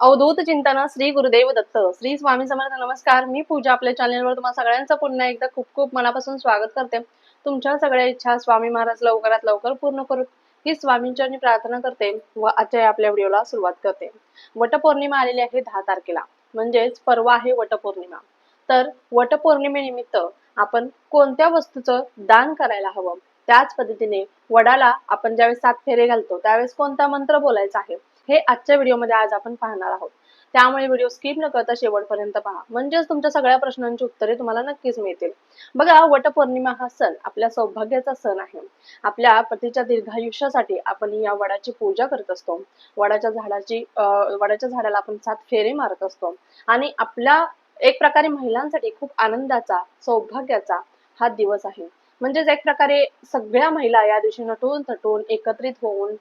अवधूत चिंतन श्री गुरुदेव दत्त. श्री स्वामी समर्थ नमस्कार. मी पूजा आपल्या चॅनलवर तुम्हाला सगळ्यांचं पुन्हा एकदा खूप खूप मनापासून स्वागत करते. तुमच्या सगळ्या इच्छा स्वामी महाराज लवकरात लवकर पूर्ण करू ही स्वामींची प्रार्थना करते व आजच्या आपल्या व्हिडिओला सुरुवात करते. वटपौर्णिमा आलेली आहे दहा तारखेला. म्हणजेच परवा आहे वटपौर्णिमा. तर वटपौर्णिमेनिमित्त आपण कोणत्या वस्तूचं दान करायला हवं? त्याच पद्धतीने वडाला आपण ज्यावेळेस सात फेरे घालतो त्यावेळेस कोणता मंत्र बोलायचा आहे? हे आजच्या व्हिडिओमध्ये आज आपण पाहणार आहोत. त्यामुळे व्हिडिओ स्किप न करता शेवटपर्यंत पहा. म्हणजेच तुमच्या सगळ्या प्रश्नांची उत्तरे तुम्हाला नक्कीच मिळतील. बघा वटपौर्णिमा हा सण आपल्या सौभाग्याचा सण आहे. आपल्या पतीच्या दीर्घायुष्यासाठी आपण या वडाची पूजा करत असतो. वडाच्या झाडाची वडाच्या झाडाला आपण सात फेरे मारत असतो. आणि आपल्या एक प्रकारे महिलांसाठी खूप आनंदाचा सौभाग्याचा हा दिवस आहे. म्हणजेच एक प्रकारे सगळ्या महिला या दिवशी नटून थटून एकत्रित होऊन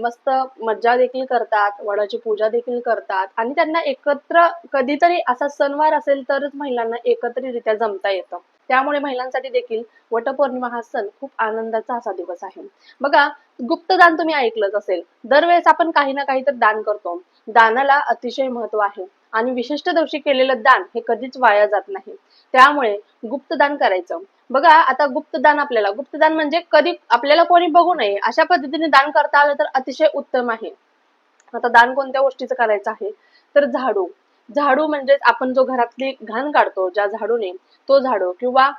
मस्त मज्जा देखील करतात वडाची पूजा देखील करतात आणि त्यांना एकत्र कधीतरी असा सणवार असेल तरच महिलांना एकत्रितरित्या जमता येतं. त्यामुळे महिलांसाठी देखील वटपौर्णिमा हा सण खूप आनंदाचा असा दिवस आहे. बघा गुप्तदान तुम्ही ऐकलंच असेल. दरवेळेस आपण काही ना काही तर दान करतो. दानाला अतिशय महत्त्व आहे आणि विशिष्ट दिवशी केलेलं दान हे कधीच वाया जात नाही. त्यामुळे गुप्तदान करायचं. बघा आता गुप्तदान आपल्याला. गुप्तदान म्हणजे कधी आपल्याला कोणी बघू नये. अशा पद्धतीने दान करता आलं तर अतिशय उत्तम आहे. आता दान कोणत्या गोष्टीचं करायचं आहे? तर झाडू. झाडू म्हणजे आपण जो घरातली घाण काढतो ज्या झाडूने तो झाडू किंवा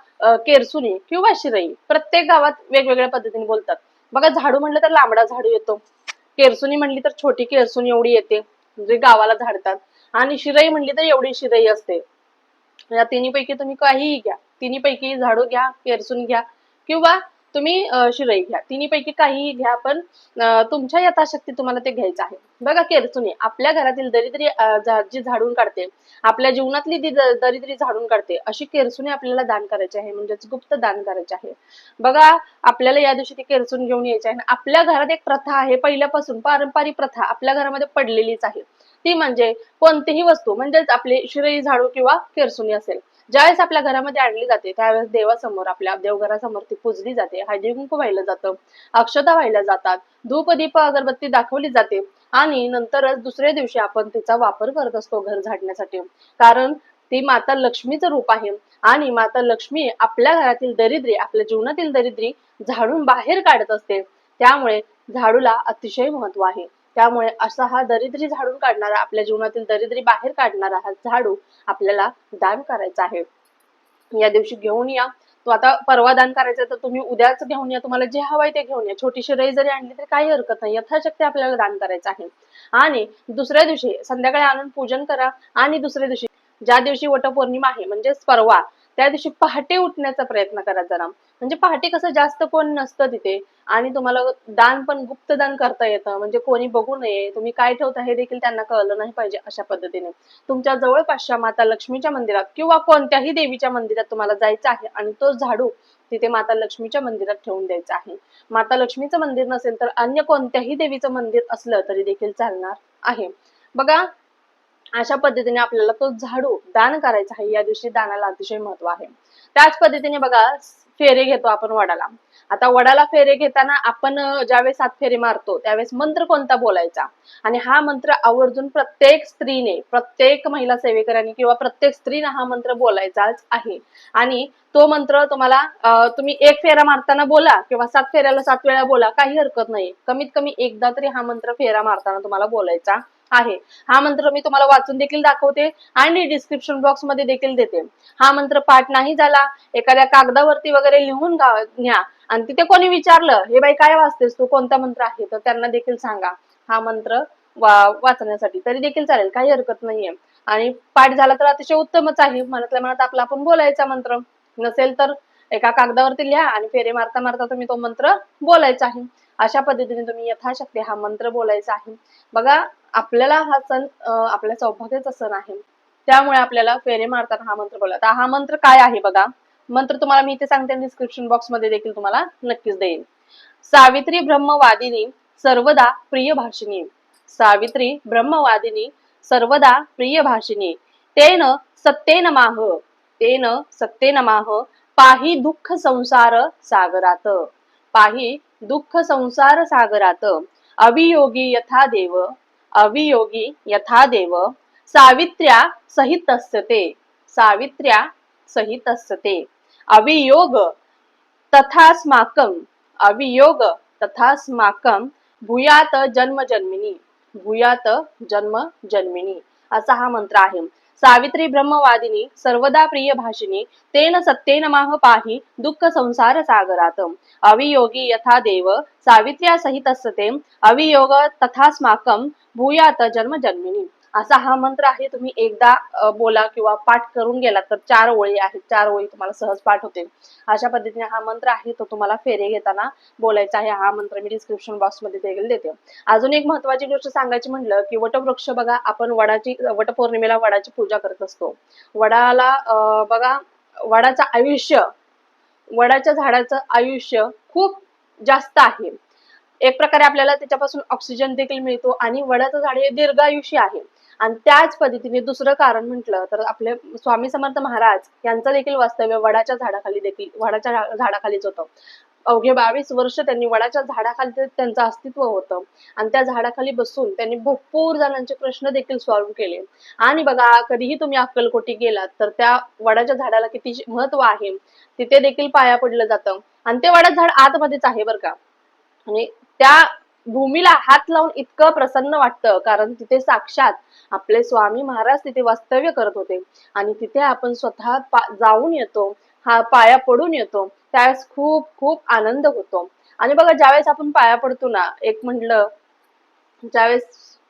केरसुनी किंवा शिरई प्रत्येक गावात वेगवेगळ्या पद्धतीने बोलतात. बघा झाडू म्हणलं तर लांबडा झाडू येतो. केरसुनी म्हणली तर छोटी केरसुनी एवढी येते. जे गावाला झाडतात. आणि शिरई म्हणली तर एवढी शिरई असते. या तिन्हीपैकी तुम्ही काहीही घ्या. तिन्हीपैकी झाडू घ्या केरसून घ्या किंवा तुम्ही शिरई घ्या. तिन्हीपैकी काहीही घ्या पण तुमच्या यथाशक्ती तुम्हाला ते घ्यायचं आहे. बघा केरसुनी आपल्या घरातील दरिद्री जी झाडून काढते आपल्या जीवनातली जी दरिद्री झाडून काढते अशी केरसुनी आपल्याला दान करायची आहे. म्हणजेच गुप्त दान करायचे आहे. बघा आपल्याला या दिवशी ती केरसून घेऊन यायची आहे. आणि आपल्या घरात एक प्रथा आहे पहिल्यापासून पारंपरिक प्रथा आपल्या घरामध्ये पडलेलीच आहे. ती म्हणजे कोणतीही वस्तू म्हणजेच आपली शिरई झाडू किंवा केरसुनी असेल. ज्यावेळेस आपल्या घरामध्ये आणली जाते त्यावेळेस देवासमोर आपल्या देवघरासमोर ती पूजली जाते. हळदी कुंकू वाहिलं जातं अक्षता वाहिल्या जातात धूप दीप अगरबत्ती दाखवली जाते आणि नंतरच दुसऱ्या दिवशी आपण तिचा वापर करत असतो घर झाडण्यासाठी. कारण ती माता लक्ष्मीचं रूप आहे आणि माता लक्ष्मी आपल्या घरातील दरिद्री आपल्या जीवनातील दरिद्री झाडून बाहेर काढत असते. त्यामुळे झाडूला अतिशय महत्त्व आहे. त्यामुळे असा हा दरिद्री झाडून काढणारा आपल्या जीवनातील दरिद्री बाहेर काढणारा हा झाडू आपल्याला दान करायचा आहे. या दिवशी घेऊन या. तो आता परवा दान करायचं तर तुम्ही उद्याच घेऊन या. तुम्हाला जे हवंय ते घेऊन या. छोटीशी रई जरी आणली तरी काही हरकत नाही. यथाशक्ती आपल्याला दान करायचं आहे. आणि दुसऱ्या दिवशी संध्याकाळी आणून पूजन करा. आणि दुसऱ्या दिवशी ज्या दिवशी वटपौर्णिमा आहे म्हणजेच परवा त्या दिवशी पहाटे उठण्याचा प्रयत्न करा जरा. म्हणजे पहाटे कसं जास्त कोण नसतं तिथे. आणि तुम्हाला दान पण गुप्तदान करता येतं. म्हणजे कोणी बघू नये. तुम्ही काय ठेवता हे देखील त्यांना कळलं नाही पाहिजे अशा पद्धतीने. तुमच्या जवळपासच्या माता लक्ष्मीच्या मंदिरात किंवा कोणत्याही देवीच्या मंदिरात तुम्हाला जायचं आहे आणि तो झाडू तिथे माता लक्ष्मीच्या मंदिरात ठेवून द्यायचा आहे. माता लक्ष्मीचं मंदिर नसेल तर अन्य कोणत्याही देवीचं मंदिर असलं तरी देखील चालणार आहे. बघा अशा पद्धतीने आपल्याला तो झाडू दान करायचा आहे. या दिवशी दानाला अतिशय महत्त्व आहे. त्याच पद्धतीने बघा फेरे घेतो आपण वडाला. आता वडाला फेरे घेताना आपण ज्यावेळेस सात फेरे मारतो त्यावेळेस मंत्र कोणता बोलायचा? आणि हा मंत्र आवर्जून प्रत्येक स्त्रीने प्रत्येक महिला सेवेकरांनी किंवा प्रत्येक स्त्रीने हा मंत्र बोलायचाच आहे. आणि तो मंत्र तुम्हाला तुम्ही एक फेरा मारताना बोला किंवा सात फेऱ्याला सात वेळा बोला काही हरकत नाही कमीत कमी एकदा तरी हा मंत्र फेरा मारताना तुम्हाला बोलायचा. आहे. हा मंत्र मी तुम्हाला वाचून देखील दाखवते आणि डिस्क्रिप्शन बॉक्समध्ये देखील देते. हा मंत्र पाठ नाही झाला एखाद्या कागदावरती वगैरे लिहून घ्या. आणि तिथे कोणी विचारलं हे बाई काय वाचतेस तू? कोणता मंत्र आहे? तर त्यांना देखील सांगा. हा मंत्र वा- वाचण्यासाठी तरी देखील चालेल काही हरकत नाहीये. आणि पाठ झाला तर अतिशय उत्तमच आहे. मनातल्या मनात आपला आपण बोलायचा मंत्र. नसेल तर एका कागदावरती लिहा आणि फेरे मारता मारता तुम्ही तो मंत्र बोलायचा आहे. अशा पद्धतीने तुम्ही यथाशक्ती हा मंत्र बोलायचा आहे. बघा आपल्याला हा सण आपल्या सौभाग्याचा सण आहे. त्यामुळे आपल्याला फेरे मारताना हा मंत्र बोलायचा हा मंत्र काय आहे बघा? मंत्र तुम्हाला मी इथे सांगते डिस्क्रिप्शन बॉक्समध्ये देखील तुम्हाला नक्कीच देईल सावित्री ब्रह्मवादिनी सर्वदा प्रिय भाषिणी सावित्री ब्रह्मवादिनी सर्वदा प्रिय भाषिणी तेन सत्तेन माह तेन सत्तेन माह पाही दुःख संसार सागरात. पाही दुःख संसार सागरात. अवियोगी यथा देव अवियोगी यथा देव सावित्र्या सहितस्य सावित्र्या सहित असते अवियोग तथास्माकं अवियोग तथास्माकं भूयात जन्म जन्मिनी भूयात जन्म जन्मिनी. असा हा मंत्र आहे. सावित्री ब्रह्मवादिनी सर्वदा प्रिय भाषिनी तेन सत्येन माह पाही दुःख संसार सागरात अवियोगी यथा देव सावित्र्या सहित अवियोग तथास्माकं भूयात जन्म जन्मिनी असा हा मंत्र आहे तुम्ही एकदा बोला किंवा पाठ करून गेला तर चार ओळी आहेत. चार ओळी तुम्हाला सहज पाठ होते. अशा पद्धतीने हा मंत्र आहे तो तुम्हाला फेरे घेताना बोलायचा आहे. हा मंत्र मी डिस्क्रिप्शन बॉक्समध्ये देखील देते. अजून एक महत्वाची गोष्ट सांगायची म्हणलं की वटवृक्ष बघा आपण वडाची वटपौर्णिमेला वडाची पूजा करत असतो. वडाला बघा वडाचं आयुष्य वडाच्या झाडाचं आयुष्य खूप जास्त आहे. एक प्रकारे आपल्याला त्याच्यापासून ऑक्सिजन देखील मिळतो आणि वडाचं झाड हे दीर्घायुषी आहे. आणि त्याच पद्धतीने दुसरं कारण म्हटलं तर आपले स्वामी समर्थ महाराज यांचं देखील वास्तव्य वडाच्या झाडाखाली देखील वडाच्या झाडाखालीच होतं. अवघे बावीस वर्ष त्यांनी वडाच्या झाडाखाली त्यांचं अस्तित्व होतं. आणि त्या झाडाखाली बसून त्यांनी भरपूर जणांचे प्रश्न देखील सॉल्व्ह केले. आणि बघा कधीही तुम्ही अक्कलकोटी गेलात तर त्या वडाच्या झाडाला किती महत्त्व आहे तिथे देखील पाया पडलं जातं. आणि ते वडाचं झाड आतमध्येच आहे बरं का. आणि त्या भूमीला हात लावून इतकं प्रसन्न वाटतं कारण तिथे साक्षात आपले स्वामी महाराज तिथे वास्तव्य करत होते. आणि तिथे आपण स्वतः पा- जाऊन येतो हा पाया पडून येतो त्यावेळेस खूप खूप आनंद होतो. आणि बघा ज्यावेळेस आपण पाया पडतो ना एक म्हटलं ज्यावेळेस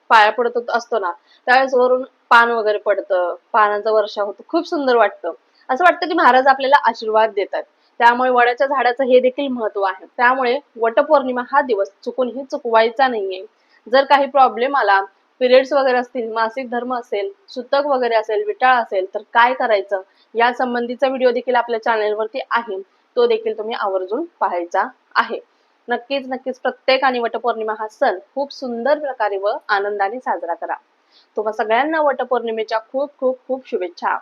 पाया पडत असतो ना त्यावेळेस वरून पान वगैरे पडतं पानाचा वर्षा होतो खूप सुंदर वाटतं. असं वाटतं की महाराज आपल्याला आशीर्वाद देतात. त्यामुळे वडाच्या झाडाचं हे देखील महत्त्व आहे. त्यामुळे वटपौर्णिमा हा दिवस चुकूनही चुकवायचा नाहीये. जर काही प्रॉब्लेम आला पिरियड्स वगैरे असतील मासिक धर्म असेल सुतक वगैरे असेल विटाळ असेल तर काय करायचं? या संबंधीचा व्हिडिओ देखील आपल्या चॅनेलवरती आहे. तो देखील तुम्ही आवर्जून पाहायचा आहे. नक्कीच नक्कीच प्रत्येकाने वटपौर्णिमा हा सण खूप सुंदर प्रकारे व आनंदाने साजरा करा. तुम्हा सगळ्यांना वटपौर्णिमेच्या खूप खूप खूप शुभेच्छा.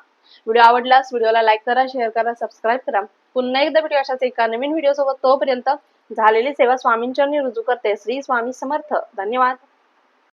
व्हिडिओ आवडलास व्हिडिओला लाईक करा शेअर करा सबस्क्राईब करा. पुन्हा एकदा भेटू अशाच एका नवीन व्हिडिओ सोबत. तोपर्यंत झालेली सेवा स्वामींच्या रुजू करते. श्री स्वामी समर्थ. धन्यवाद.